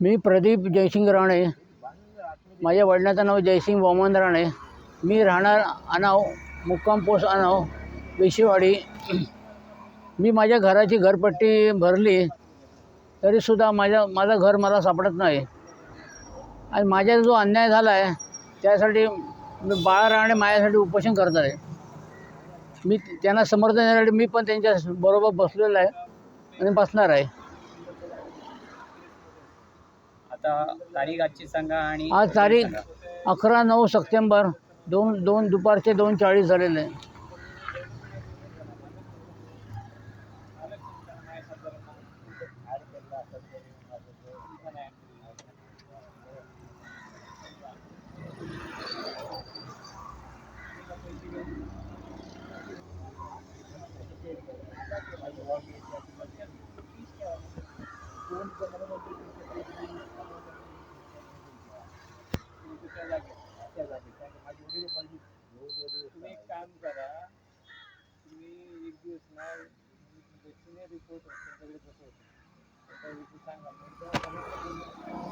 मी प्रदीप जयसिंग राणे. माझ्या वडिलाचं नाव जयसिंग वामन राणे. मी राहणार आणाव मुक्काम पोस्ट आणाव वेशीवाडी मी माझ्या घराची घरपट्टी भरली तरीसुद्धा माझ्या माझं घर मला सापडत नाही. आणि माझ्या जो अन्याय झाला आहे त्यासाठी मी बाळ राणे माझ्यासाठी उपोषण करत आहे. मी त्यांना समर्थन देण्यासाठी मी पण त्यांच्या बरोबर बसलेलो आहे आणि बसणार आहे. आता तारीख आजची सांगा आणि आज तारीख. अकरा नऊ सप्टेंबर दोन दोन दुपारचे दोन चाळीस झालेले आहे. तुम्ही एक काम करा तुम्ही एक दिवस ना रिपोर्ट त्यांच्याकडे कसं होतं सांगा.